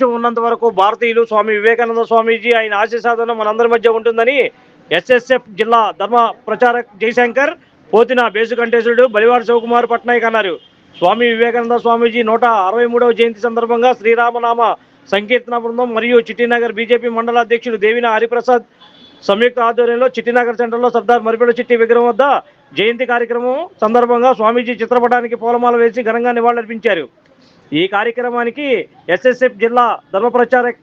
ప్రపంచం ఉన్నంత వరకు భారతీయులు స్వామి వివేకానంద స్వామీజీ ఆయన ఆశీసాధన మనందరి మధ్య ఉంటుందని ఎస్ఎస్ఎఫ్ జిల్లా ధర్మ ప్రచారక్ జయశంకర్ పోతిన బేసుకంఠేశ్వరుడు బలివాడ శివకుమార్ పట్నాయక్ అన్నారు. స్వామి వివేకానంద స్వామీజీ నూట అరవై మూడవ జయంతి సందర్భంగా శ్రీరామనామ సంకీర్తన బృందం మరియు చిట్టినగర్ బీజేపీ మండల అధ్యక్షుడు దేవిన హరిప్రసాద్ సంయుక్త ఆధ్వర్యంలో చిట్టినగర్ సెంటర్లో సర్దార్ మరిపేడ చిట్టి విగ్రహం వద్ద జయంతి కార్యక్రమం సందర్భంగా స్వామీజీ చిత్రపటానికి పూలమాల వేసి ఘనంగా నివాళులర్పించారు. ఈ కార్యక్రమానికి ఎస్ఎస్ఎఫ్ జిల్లా ధర్మ ప్రచారక్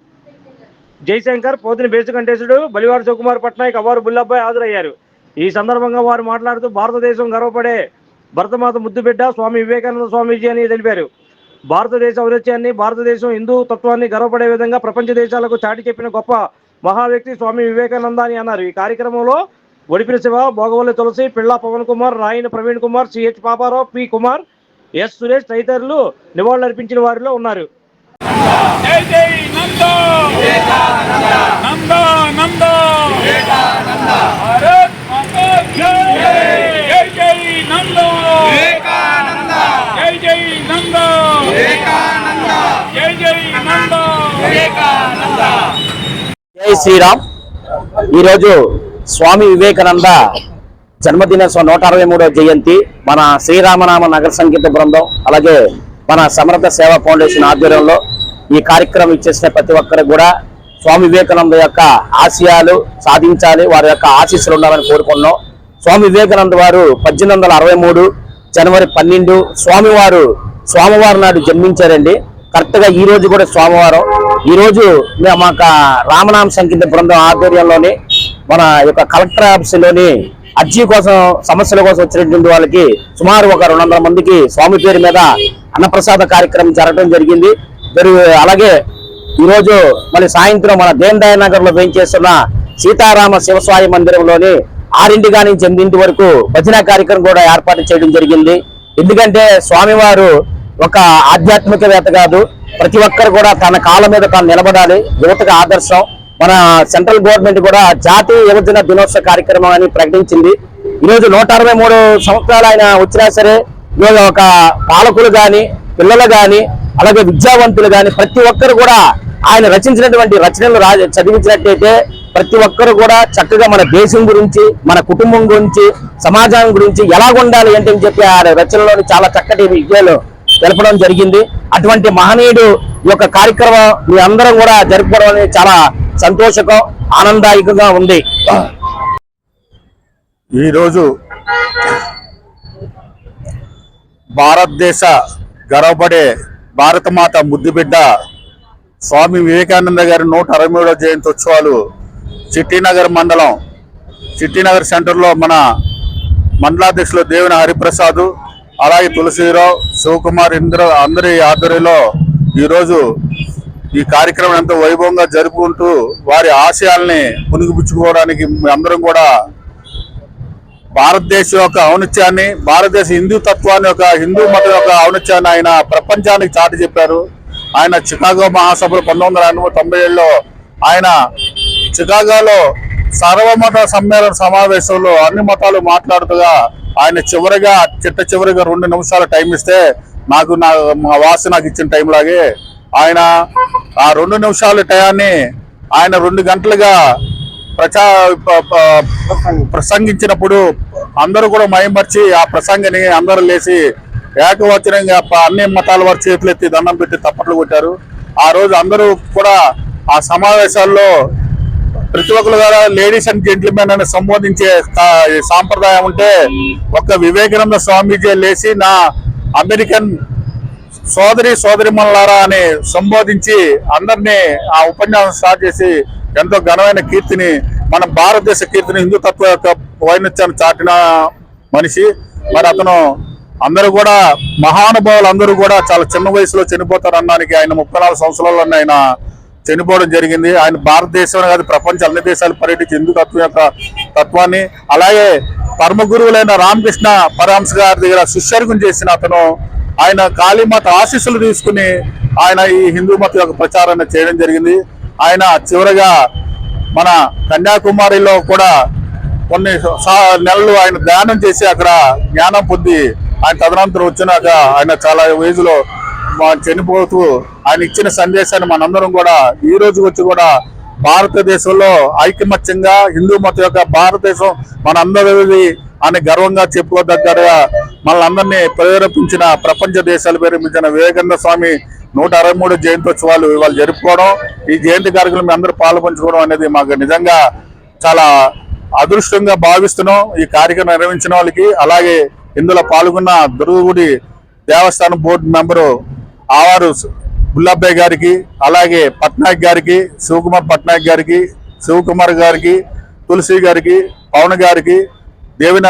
జయశంకర్ పోతిని బేసుకంఠేశుడు బలివాడ సుకుమార్ పట్నాయక్ అవారు బుల్లబ్బాయి హాజరయ్యారు. ఈ సందర్భంగా వారు మాట్లాడుతూ భారతదేశం గర్వపడే భరతమాత ముద్దుబిడ్డ స్వామి వివేకానంద స్వామీజీ అని తెలిపారు. భారతదేశ ఔరత్యాన్ని భారతదేశం హిందూ తత్వాన్ని గర్వపడే విధంగా ప్రపంచ దేశాలకు చాటి చెప్పిన గొప్ప మహా వ్యక్తి స్వామి వివేకానంద అని అన్నారు. ఈ కార్యక్రమంలో ఒడిపిన Siva Bhogavalli Tulasi Pilla Pavan Kumar Rayana Praveen Kumar CH Paparao P Kumar S Suresh తదితరులు నివాళులర్పించిన వారిలో ఉన్నారు. జై జై నంద! నంద నంద! భారత్ మాతా జై! జై జై నంద! జై జై నంద! జై జై నంద! జై శ్రీరామ్. ఈరోజు స్వామి వివేకానంద జన్మదినోత్సవం నూట అరవై మూడవ జయంతి మన శ్రీరామనామ నగర సంగీత బృందం అలాగే మన సమర్థ సేవా ఫౌండేషన్ ఆధ్వర్యంలో ఈ కార్యక్రమం ఇచ్చేసిన ప్రతి ఒక్కరికి కూడా స్వామి వివేకానంద యొక్క ఆశయాలు సాధించాలి వారి యొక్క ఆశీస్సులు ఉండాలని కోరుకున్నాం స్వామి వివేకానంద వారు పద్దెనిమిది వందల అరవై మూడు జనవరి పన్నెండు స్వామివారు స్వామివారి నాడు జన్మించారండి. కరెక్ట్గా ఈ రోజు కూడా స్వామివారం. ఈరోజు మేము ఒక రామనామ సంగీత బృందం ఆధ్వర్యంలోని మన యొక్క కలెక్టర్ ఆఫీసులోని అర్జీ కోసం సమస్యల కోసం వచ్చినటువంటి వాళ్ళకి సుమారు ఒక రెండు వందల మందికి స్వామి పేరు మీద అన్నప్రసాద కార్యక్రమం జరగడం జరిగింది. అలాగే ఈరోజు మళ్ళీ సాయంత్రం మన దేన్ నగర్లో వేయించేస్తున్న సీతారామ శివస్వామి మందిరంలోని ఆరింటి కానీ నుంచి ఎనిమిదింటి వరకు భజన కార్యక్రమం కూడా ఏర్పాటు చేయడం జరిగింది. ఎందుకంటే స్వామివారు ఒక ఆధ్యాత్మికవేత్త కాదు. ప్రతి ఒక్కరు కూడా తన కాళ్ళ మీద తాను నిలబడాలి. యువతకు ఆదర్శం. మన సెంట్రల్ గవర్నమెంట్ కూడా జాతీయ యువజన దినోత్సవ కార్యక్రమం అని ప్రకటించింది. ఈరోజు నూట అరవై మూడు సంవత్సరాలు ఆయన వచ్చినా సరే ఈరోజు ఒక పాలకులు కానీ పిల్లలు కానీ అలాగే విద్యావంతులు కానీ ప్రతి ఒక్కరు కూడా ఆయన రచించినటువంటి రచనలు చదివించినట్టయితే ప్రతి ఒక్కరు కూడా చక్కగా మన దేశం గురించి మన కుటుంబం గురించి సమాజం గురించి ఎలా ఉండాలి ఏంటి అని చెప్పి ఆ రచనలోని చాలా చక్కటి విద్యలు తెలపడం జరిగింది. అటువంటి మహనీయుడు ఈ యొక్క కార్యక్రమం మీ అందరం కూడా జరుపుకోవడం అనేది చాలా సంతోషకం ఆనందదాయకంగా ఉంది. ఈరోజు భారతదేశ గర్వపడే భారతమాత ముద్దుబిడ్డ స్వామి వివేకానంద గారి నూట అరవై మూడో జయంతి ఉత్సవాలు చిట్టినగర్ మండలం చిట్టినగర్ సెంటర్లో మన మండలాధ్యక్షులు దేవిన హరిప్రసాద్ అలాగే తులసిరావు శివకుమార్ ఇంద్ర అందరి ఆధ్వర్యంలో ఈరోజు ఈ కార్యక్రమం ఎంతో వైభవంగా జరుపుకుంటూ వారి ఆశయాల్ని పునిగిపుచ్చుకోవడానికి అందరం కూడా భారతదేశం యొక్క ఔన్నత్యాన్ని భారతదేశ హిందూ తత్వాన్ని యొక్క హిందూ మతం యొక్క ఔనత్యాన్ని ఆయన ప్రపంచానికి చాటి చెప్పారు. ఆయన చికాగో మహాసభలు పంతొమ్మిది వందల ఎనభై తొంభై ఏడులో ఆయన చికాగోలో సర్వమత సమ్మేళన సమావేశంలో అన్ని మతాలు మాట్లాడుతూగా ఆయన చివరిగా చిట్ట చివరిగా రెండు నిమిషాలు టైం ఇస్తే నాకు నా మా వాసి నాకు ఇచ్చిన టైం లాగే ఆయన ఆ రెండు నిమిషాల టయాన్ని ఆయన రెండు గంటలుగా ప్రచా ప్రసంగించినప్పుడు అందరూ కూడా మైమర్చి ఆ ప్రసంగాన్ని అందరూ లేచి ఏకవచనంగా అన్ని మతాల వారి చేతులెత్తి దండం పెట్టి తప్పట్లు కొట్టారు. ఆ రోజు అందరూ కూడా ఆ సమావేశాల్లో ప్రతి ఒక్కరు కూడా లేడీస్ అండ్ జెంట్మెన్ అని సంబోధించే సాంప్రదాయం ఉంటే ఒక వివేకానంద స్వామీజీ లేచి నా అమెరికన్ సోదరి సోదరిమల్లారా అని సంబోధించి అందరినీ ఆ ఉపన్యాసం స్టార్ట్ చేసి ఎంతో ఘనమైన కీర్తిని మన భారతదేశ కీర్తిని హిందుతత్వ యొక్క వైనత్యాన్ని చాటిన మనిషి. మరి అతను అందరూ కూడా మహానుభావులు అందరూ కూడా చాలా చిన్న వయసులో చనిపోతారు అన్నానికి ఆయన ముప్పై నాలుగు సంవత్సరాల్లోనే ఆయన చనిపోవడం జరిగింది. ఆయన భారతదేశం కాదు ప్రపంచ అన్ని దేశాలు పర్యటించి హిందూ తత్వం యొక్క తత్వాన్ని అలాగే పరమ గురువులైన రామకృష్ణ పరహంస గారి దగ్గర శిష్యర్గం చేసిన అతను ఆయన కాళీమాత ఆశీస్సులు తీసుకుని ఆయన ఈ హిందూ మత యొక్క ప్రచారాన్ని చేయడం జరిగింది. ఆయన చివరగా మన కన్యాకుమారిలో కూడా కొన్ని సా- నెలలు ఆయన ధ్యానం చేసి అక్కడ జ్ఞానం పొంది ఆయన తదనంతరం వచ్చినాక ఆయన చాలా వయసులో చనిపోతూ ఆయన ఇచ్చిన సందేశాన్ని మనందరం కూడా ఈ రోజు వచ్చి కూడా భారతదేశంలో ఐకమత్యంగా హిందూ మతం యొక్క భారతదేశం మనందరిది అని గర్వంగా చెప్పుకోదగ్గరగా మనల్ని ప్రేరేపించిన ప్రపంచ దేశాలు ప్రేరేపించిన వివేకానంద స్వామి నూట అరవై మూడు జయంతోత్సవాలు ఇవాళ జరుపుకోవడం. ఈ జయంతి కార్యక్రమం మీ అందరూ పాల్పంచుకోవడం అనేది మాకు నిజంగా చాలా అదృష్టంగా భావిస్తున్నాం. ఈ కార్యక్రమం నిర్వహించిన వాళ్ళకి అలాగే ఇందులో పాల్గొన్న దుర్గగుడి దేవస్థానం బోర్డు మెంబరు ఆవారు బుల్లబ్బాయి గారికి అలాగే పట్నాయక్ గారికి శివకుమార్ పట్నాయక్ గారికి శివకుమార్ గారికి తులసి గారికి పవన్ గారికి దేవిన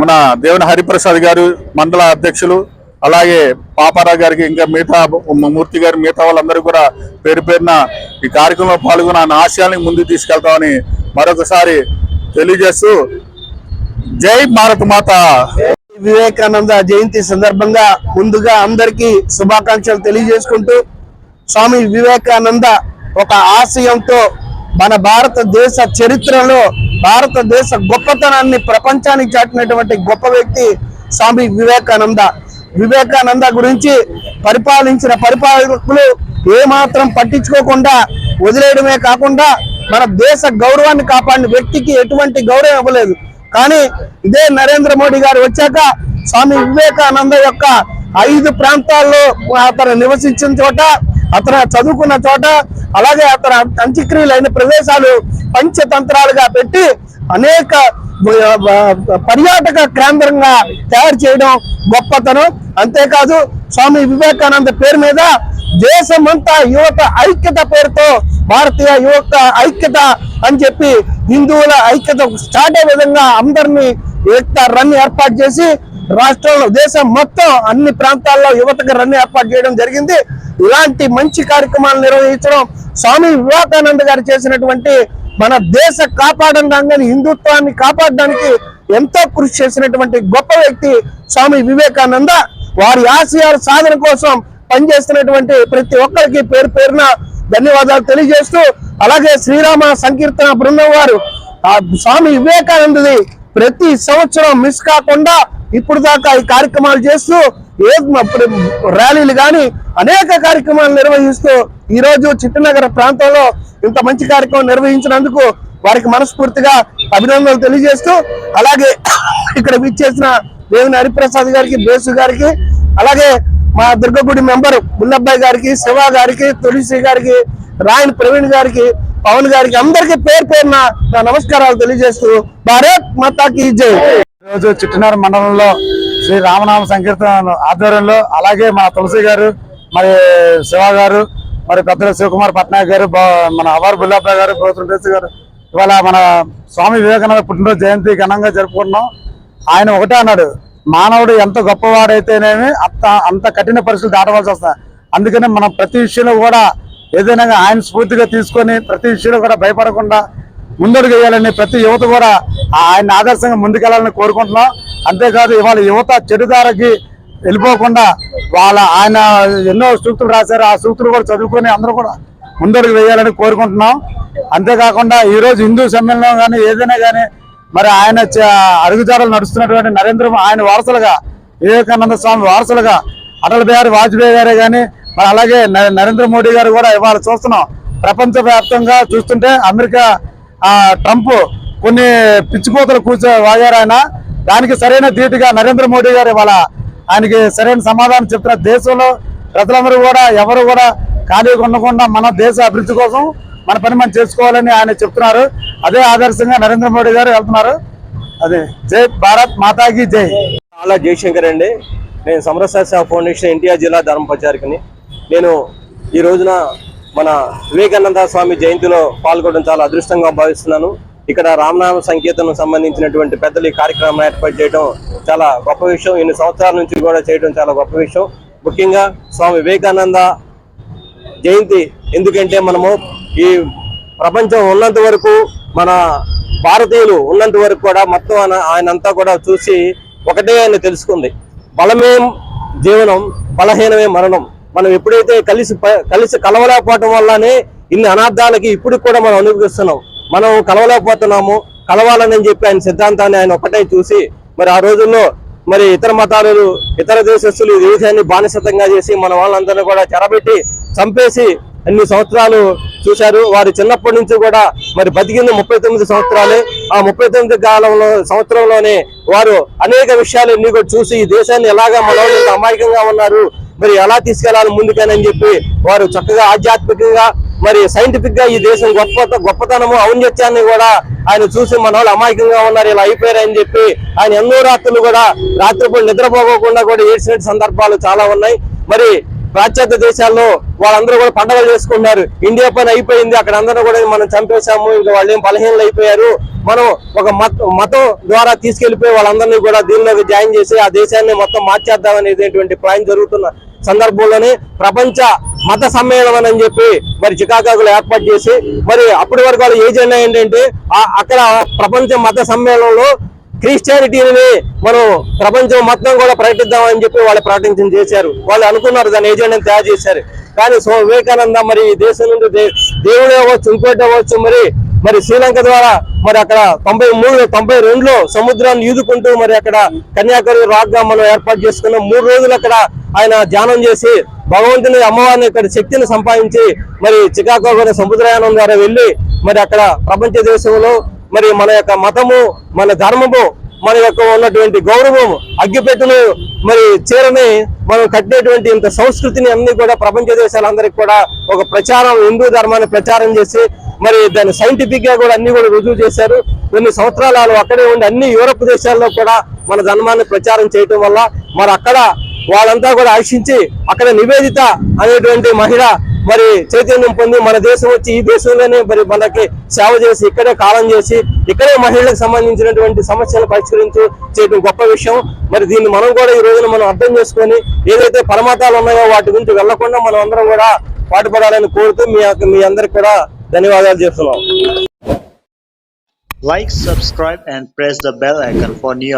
మన దేవుని హరిప్రసాద్ గారు మండల అధ్యక్షులు అలాగే పాపారావు గారికి ఇంకా మిగతా మూర్తి గారు మిగతా వాళ్ళందరూ కూడా పేరు పేరున ఈ కార్యక్రమంలో పాల్గొన్న ఆయన ఆశయాన్ని ముందుకు తీసుకెళ్తామని మరొకసారి తెలియజేస్తూ జై భారత్ మాత. వివేకానంద జయంతి సందర్భంగా ముందుగా అందరికీ శుభాకాంక్షలు తెలియజేసుకుంటూ స్వామి వివేకానంద ఒక ఆశయంతో మన భారతదేశ చరిత్రలో భారతదేశ గొప్పతనాన్ని ప్రపంచానికి చాటినటువంటి గొప్ప వ్యక్తి స్వామి వివేకానంద. వివేకానంద గురించి పరిపాలించిన పరిపాలకులు ఏమాత్రం పట్టించుకోకుండా వదిలేయడమే కాకుండా మన దేశ గౌరవాన్ని కాపాడిన వ్యక్తికి ఎటువంటి గౌరవం ఇవ్వలేదు. కానీ ఇదే నరేంద్ర మోడీ గారు వచ్చాక స్వామి వివేకానంద యొక్క ఐదు ప్రాంతాల్లో అతను నివసించిన చోట అతను చదువుకున్న చోట అలాగే అతను అంత్యక్రియలు అయిన ప్రదేశాలు పంచతంత్రాలుగా పెట్టి అనేక పర్యాటక కేంద్రంగా తయారు చేయడం గొప్పతనం. అంతేకాదు స్వామి వివేకానంద పేరు మీద దేశమంతా యువత ఐక్యత పేరుతో భారతీయ యువత ఐక్యత అని చెప్పి హిందువుల ఐక్యత స్టార్ట్ అయ్యే విధంగా అందరినీ ఏకతా రన్ ఏర్పాటు చేసి రాష్ట్రంలో దేశం మొత్తం అన్ని ప్రాంతాల్లో యువతకు రన్ ఏర్పాటు చేయడం జరిగింది. ఇలాంటి మంచి కార్యక్రమాలు నిర్వహించడం స్వామి వివేకానంద గారు చేసినటువంటి మన దేశ కాపాడడానికి హిందుత్వాన్ని కాపాడడానికి ఎంతో కృషి చేసినటువంటి గొప్ప వ్యక్తి స్వామి వివేకానంద వారి ఆశయాల సాధన కోసం పనిచేస్తున్నటువంటి ప్రతి ఒక్కరికి పేరు పేరున ధన్యవాదాలు తెలియజేస్తూ అలాగే శ్రీరామ సంకీర్తన బృందం వారు ఆ స్వామి వివేకానందది ప్రతి సంవత్సరం మిస్ కాకుండా ఇప్పుడు దాకా ఈ కార్యక్రమాలు చేస్తూ ఏ ర్యాలీలు కానీ అనేక కార్యక్రమాలు నిర్వహిస్తూ ఈ రోజు చిట్టనగర ప్రాంతంలో ఇంత మంచి కార్యక్రమం నిర్వహించినందుకు వారికి మనస్ఫూర్తిగా అభినందనలు తెలియజేస్తూ అలాగే ఇక్కడ విచ్చేసిన దేవుని హరిప్రసాద్ గారికి బేసు గారికి అలాగే మా దుర్గగుడి మెంబర్ బుల్లబ్బాయి గారికి శివ గారికి తులసి గారికి రాయన్ ప్రవీణ్ గారికి పవన్ గారికి అందరికీ పేరు పేరున నా నమస్కారాలు తెలియజేస్తూ భారత్ మాతాకి జై. రోజు చిట్టనారు మండలంలో శ్రీ రామనామ సంకీర్తన ఆధ్వర్యంలో అలాగే మా తులసి గారు మరి శివ గారు మరి పెద్దలు శివకుమార్ పట్నాయక్ గారు మన అవార్ బుల్లాబాయ్ గారు ప్రభుత్వం రేసు గారు ఇవాళ మన స్వామి వివేకానంద పుట్టినరోజు జయంతి ఘనంగా జరుపుకుంటున్నాం. ఆయన ఒకటే అన్నాడు మానవుడు ఎంత గొప్పవాడైతేనేమి అంత అంత కఠిన పరిస్థితులు దాటవలసి వస్తాయి. అందుకనే మనం ప్రతి విషయంలో కూడా ఏదైనా ఆయన స్ఫూర్తిగా తీసుకొని ప్రతి విషయంలో కూడా భయపడకుండా ముందడుగు వేయాలని ప్రతి యువత కూడా ఆయన ఆదర్శంగా ముందుకెళ్ళాలని కోరుకుంటున్నాం. అంతేకాదు ఇవాళ యువత చెడుదారకి వెళ్ళిపోకుండా వాళ్ళ ఆయన ఎన్నో సూక్తులు రాశారు. ఆ సూక్తులు కూడా చదువుకొని అందరూ కూడా ముందడుగు వేయాలని కోరుకుంటున్నాం. అంతేకాకుండా ఈరోజు హిందూ సమ్మేళనం కానీ ఏదైనా కానీ మరి ఆయన చ- అడుగుజాడలు నడుస్తున్నటువంటి నరేంద్ర ఆయన వారసులుగా వివేకానంద స్వామి వారసులుగా అటల్ బిహారీ వాజ్పేయి గారే కానీ మరి అలాగే నరేంద్ర మోడీ గారు కూడా ఇవాళ చూస్తున్నాం. ప్రపంచవ్యాప్తంగా చూస్తుంటే అమెరికా ట్రంప్ కొన్ని పిచ్చిపోతలు కూర్చో వాగారు ఆయన. దానికి సరైన ధీటుగా నరేంద్ర మోడీ గారు ఇవాళ ఆయనకి సరైన సమాధానం చెప్తున్న దేశంలో ప్రజలందరూ కూడా ఎవరు కూడా ఖాళీగా ఉండకుండా మన దేశ అభివృద్ధి కోసం మన పని మనం చేసుకోవాలని ఆయన చెప్తున్నారు. అదే ఆదర్శంగా నరేంద్ర మోడీ గారు వెళ్తున్నారు. అదే జై భారత్ మాతాకి జై. చాలా జయశంకర్ అండి. నేను సమరస సేవ ఫౌండేషన్ ఎన్టీఆర్ జిల్లా ధర్మ ప్రచారకుని. నేను ఈ రోజున మన వివేకానంద స్వామి జయంతిలో పాల్గొనడం చాలా అదృష్టంగా భావిస్తున్నాను. ఇక్కడ రామనామ సంకీర్తనకు సంబంధించినటువంటి పెద్దలు ఈ కార్యక్రమం ఏర్పాటు చేయడం చాలా గొప్ప విషయం. ఇన్ని సంవత్సరాల నుంచి కూడా చేయడం చాలా గొప్ప విషయం. ముఖ్యంగా స్వామి వివేకానంద జయంతి ఎందుకంటే మనము ఈ ప్రపంచం ఉన్నంత వరకు మన భారతీయులు ఉన్నంత వరకు కూడా మొత్తం ఆయన అంతా కూడా చూసి ఒకటే ఆయన తెలుసుకుంది. బలమే జీవనం బలహీనమే మరణం. మనం ఎప్పుడైతే కలిసి ప- కలిసి కలవలేకపోవటం వల్లనే ఇన్ని అనార్థాలకి ఇప్పుడు కూడా మనం అనుభవిస్తున్నాం. మనం కలవలేకపోతున్నాము కలవాలని చెప్పి ఆయన సిద్ధాంతాన్ని ఆయన ఒక్కటే చూసి మరి ఆ రోజుల్లో మరి ఇతర మతాలు ఇతర దేశస్తులు ఈ దేశాన్ని బానిసతంగా చేసి మన వాళ్ళందరినీ కూడా చెరబెట్టి చంపేసి అన్ని సంవత్సరాలు చూశారు? వారు చిన్నప్పటి నుంచి కూడా మరి బతికింది ముప్పై తొమ్మిది సంవత్సరాలే. ఆ ముప్పై తొమ్మిది కాలంలో సంవత్సరంలోనే వారు అనేక విషయాలు ఎన్ని కూడా చూసి ఈ దేశాన్ని ఎలాగా మన అమాయకంగా ఉన్నారు మరి ఎలా తీసుకెళ్ళాలి ముందుకేనని చెప్పి వారు చక్కగా ఆధ్యాత్మికంగా మరి సైంటిఫిక్గా ఈ దేశం గొప్ప గొప్పతనము ఔన్నత్యాన్ని కూడా ఆయన చూసి మన వాళ్ళు అమాయకంగా ఉన్నారు ఇలా అయిపోయారని చెప్పి ఆయన ఎన్నో రాత్రులు కూడా రాత్రిపూట నిద్రపోకుండా కూడా ఏడ్చిన సందర్భాలు చాలా ఉన్నాయి. మరి పాశ్చాత్య దేశాల్లో వాళ్ళందరూ కూడా పండుగలు చేసుకుంటున్నారు. ఇండియా పని అయిపోయింది అక్కడ అందరూ కూడా మనం చంపేశాము ఇంకా వాళ్ళు ఏం బలహీనలు అయిపోయారు. మనం ఒక మత మతం ద్వారా తీసుకెళ్ళిపోయి వాళ్ళందరినీ కూడా దీనిలోకి జాయిన్ చేసి ఆ దేశాన్ని మొత్తం మార్చేద్దాం అనేటువంటి ప్లాన్ జరుగుతున్న సందర్భంలోనే ప్రపంచ మత సమ్మేళనం అని చెప్పి మరి చికాగోలో ఏర్పాటు చేసి మరి అప్పటి వరకు వాళ్ళ ఏజెండా ఏంటంటే ఆ- అక్కడ ప్రపంచ మత సమ్మేళనంలో క్రిస్టియానిటీని మనం ప్రపంచం మొత్తం కూడా ప్రకటిద్దామని చెప్పి వాళ్ళు ప్రకటించడం చేశారు. వాళ్ళు అనుకున్నారు దాని ఏజెండాని తయారు చేశారు. కానీ సో వివేకానంద మరి ఈ దేశం నుండి దే- దేవుడు అవ్వచ్చు ఇంకోటి అవ్వచ్చు మరి మరి శ్రీలంక ద్వారా మరి అక్కడ తొంభై మూడు తొంభై రెండులో సముద్రాన్ని ఈదుకుంటూ మరి అక్కడ కన్యాకుమారి రాగ్గా మనం ఏర్పాటు చేసుకున్నాం మూడు రోజులు అక్కడ ఆయన ధ్యానం చేసి భగవంతుని అమ్మవారిని ఇక్కడ శక్తిని సంపాదించి మరి చికాగో సముద్రయానం ద్వారా వెళ్ళి మరి అక్కడ ప్రపంచ దేశంలో మరి మన యొక్క మతము మన ధర్మము మన యొక్క ఉన్నటువంటి గౌరవం అగ్గిపెట్టును మరి చీరని మనం కట్టినటువంటి ఇంత సంస్కృతిని అన్ని కూడా ప్రపంచ దేశాలందరికీ కూడా ఒక ప్రచారం హిందూ ధర్మాన్ని ప్రచారం చేసి మరి దాన్ని సైంటిఫిక్గా కూడా అన్ని కూడా రుజువు చేశారు. కొన్ని సంవత్సరాలు అక్కడే ఉండి అన్ని యూరప్ దేశాల్లో కూడా మన ధర్మాన్ని ప్రచారం చేయటం వల్ల మరి అక్కడ వాళ్ళంతా కూడా ఆశించి అక్కడ నివేదిత అనేటువంటి మహిళ మరి చైతన్యం పొంది మన దేశం వచ్చి ఈ దేశంలోనే మరి మనకి సేవ చేసి ఇక్కడే కాలం చేసి ఇక్కడే మహిళలకు సంబంధించినటువంటి సమస్యలు పరిష్కరించు చేయడం గొప్ప విషయం మరి దీన్ని మనం కూడా ఈ రోజున మనం అర్థం చేసుకొని ఏదైతే పరమతాలు ఉన్నాయో వాటి గురించి వెళ్ళకుండా మనం అందరం కూడా పాటుపడాలని కోరుతూ మీ మీ అందరికి కూడా ధన్యవాదాలు చెప్తున్నాం like subscribe and press the bell icon for new.